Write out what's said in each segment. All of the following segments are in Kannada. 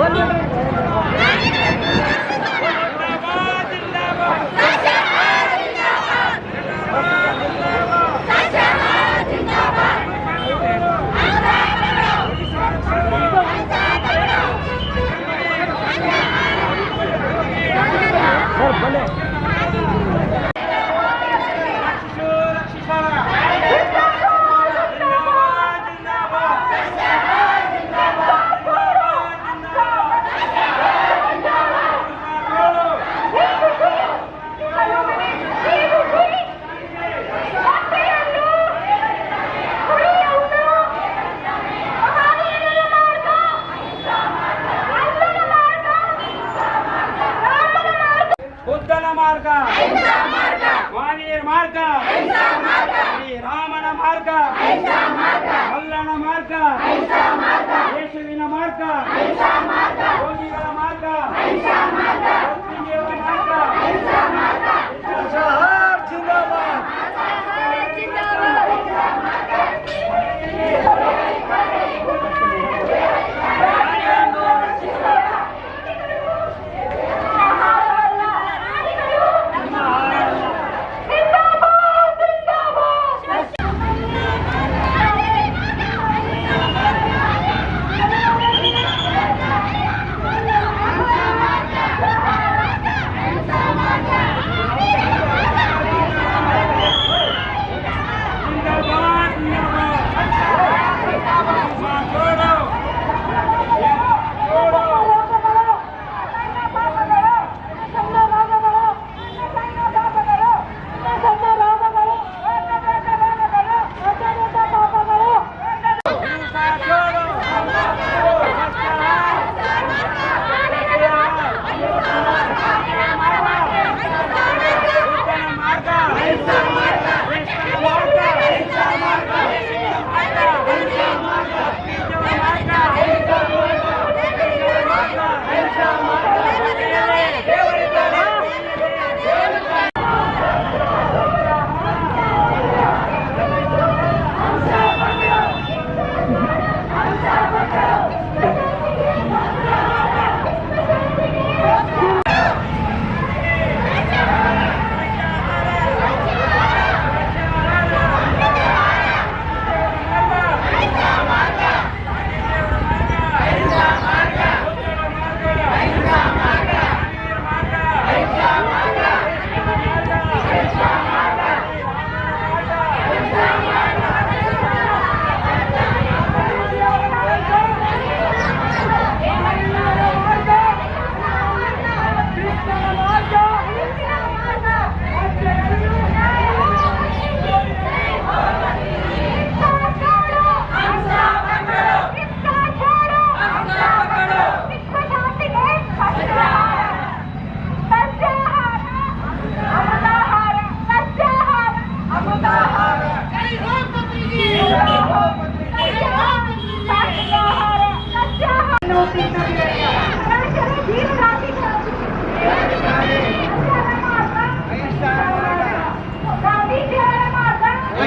One minute. ಮಾರ್ಗ. ವಾಣಿಯರ ಮಾರ್ಗ. ಶ್ರೀರಾಮನ ಮಾರ್ಗ. ಕಲ್ಲಣ ಮಾರ್ಗ. ಯೇಸುವಿನ ಮಾರ್ಗ. ಯೋಗಿಗಳ ಮಾರ್ಗ. ಮಾರ್ಗ.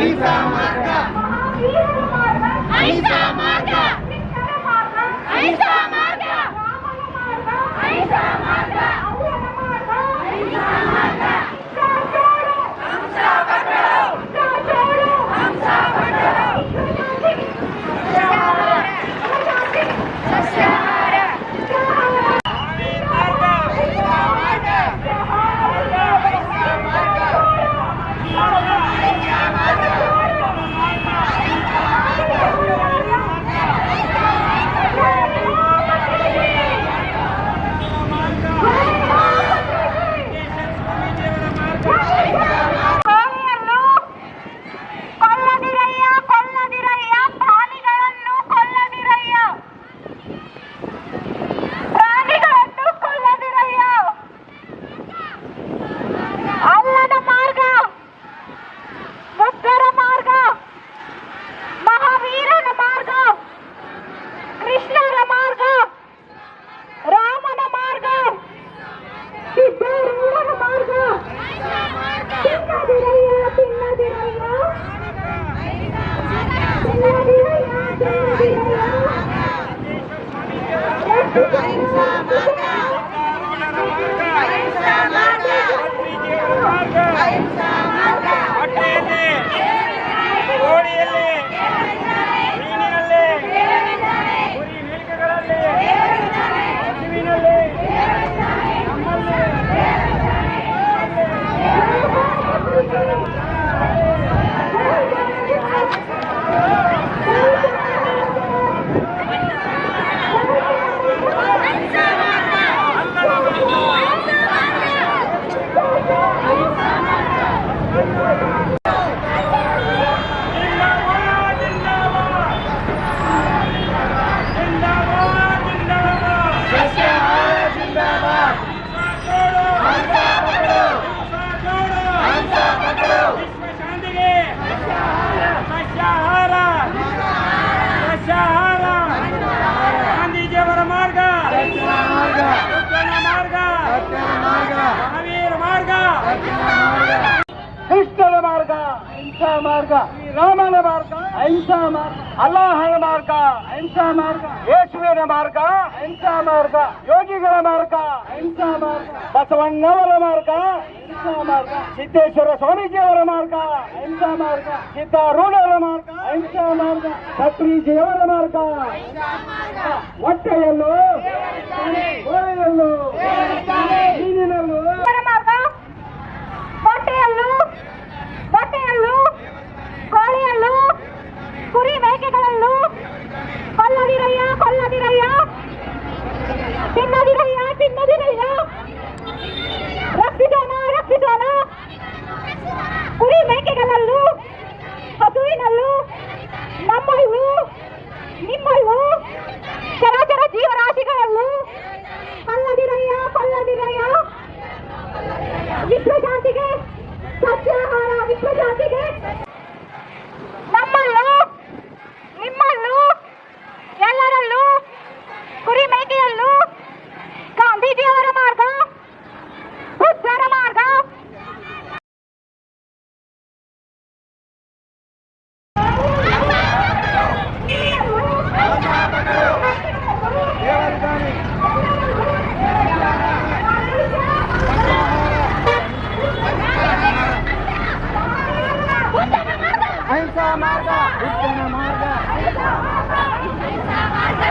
ಅಹಿಂಸಾ ಮಾರ್ಗ ಅಹಿಂಸಾ ಮಾರ್ಗ ಅಹಿಂಸಾ ಮಾರ್ಗ ಸಸ್ಯಾಹಾರ ಸಸ್ಯಾಹಾರ ಗಾಂಧೀಜಿಯವರ ಮಾರ್ಗ ಉತ್ತಮ ಮಾರ್ಗ ಮಹಾವೀರ ಮಾರ್ಗ ಕೃಷ್ಣನ ಮಾರ್ಗ ಅಹಿಂಸಾ ಮಾರ್ಗ. ಶ್ರೀರಾಮನ ಮಾರ್ಗ. ಅಹಿಂಸಾ ಮಾರ್ಗ. ಅಲ್ಲಾಹನ ಮಾರ್ಗ. ಅಹಿಂಸಾ ಮಾರ್ಗ. ಯೇಸುವಿನ ಮಾರ್ಗ. ಅಹಿಂಸಾ ಮಾರ್ಗ. ಯೋಗಿಗಳ ಮಾರ್ಗ. ಅಹಿಂಸಾ ಮಾರ್ಗ. ಬಸವಣ್ಣವರ ಮಾರ್ಗ. ಅಹಿಂಸಾ ಮಾರ್ಗ. ಸಿದ್ದೇಶ್ವರ ಸ್ವಾಮೀಜಿಯವರ ಮಾರ್ಗ. ಅಹಿಂಸಾ ಮಾರ್ಗ. ಸಿದ್ದಾರೂಢರ ಮಾರ್ಗ. ಅಹಿಂಸಾ ಮಾರ್ಗ. ಸತ್ರೀಜಿಯವರ ಮಾರ್ಗ. ಹೊಟ್ಟೆಯಲ್ಲೂ? ಅವರ ಮಾರ್ಗ ಹೊಟ್ಟೆಯಲ್ಲೂ? ಕುರಿ ಮೇಕೆಗಳಲ್ಲೂ ಕೊಲ್ಲದಿರಯ್ಯ ಕೊಲ್ಲದಿರಯ್ಯ. ತಿನ್ನದಿರಯ್ಯ ತಿನ್ನದಿರಯ್ಯ. ರಕ್ಷಿಸೋಣ ರಕ್ಷಿಸೋಣ ಕುರಿ ಮೇಕೆಗಳಲ್ಲೂ ಹಸುವಿನಲ್ಲೂ, ನಮ್ಮಲ್ಲೂ, ನಿಮ್ಮಲ್ಲೂ ಚರಾಚರ ಜೀವರಾಶಿಗಳಲ್ಲೂ. ಕೊಲ್ಲದಿರಯ್ಯ ಕೊಲ್ಲದಿರಯ್ಯ. ವಿಶ್ವಶಾಂತಿಗೆ ಸಸ್ಯಾಹಾರ, ವಿಶ್ವಶಾಂತಿಗೆ ನಮ್ಮಲ್ಲೂ ನಿಮ್ಮಲ್ಲೂ ಎಲ್ಲರಲ್ಲೂ ಕುರಿ ಮೇಕೆಯಲ್ಲೂ ಗಾಂಧೀಜಿಯವರ ಮಾರ್ಗ ಬುದ್ಧರ ಮಾರ್ಗ ಅಹಿಂಸಾ ಮಾರ್ಗ ಉತ್ತಮ ಮಾರ್ಗ ಅಹಿಂಸಾ ಮಾರ್ಗ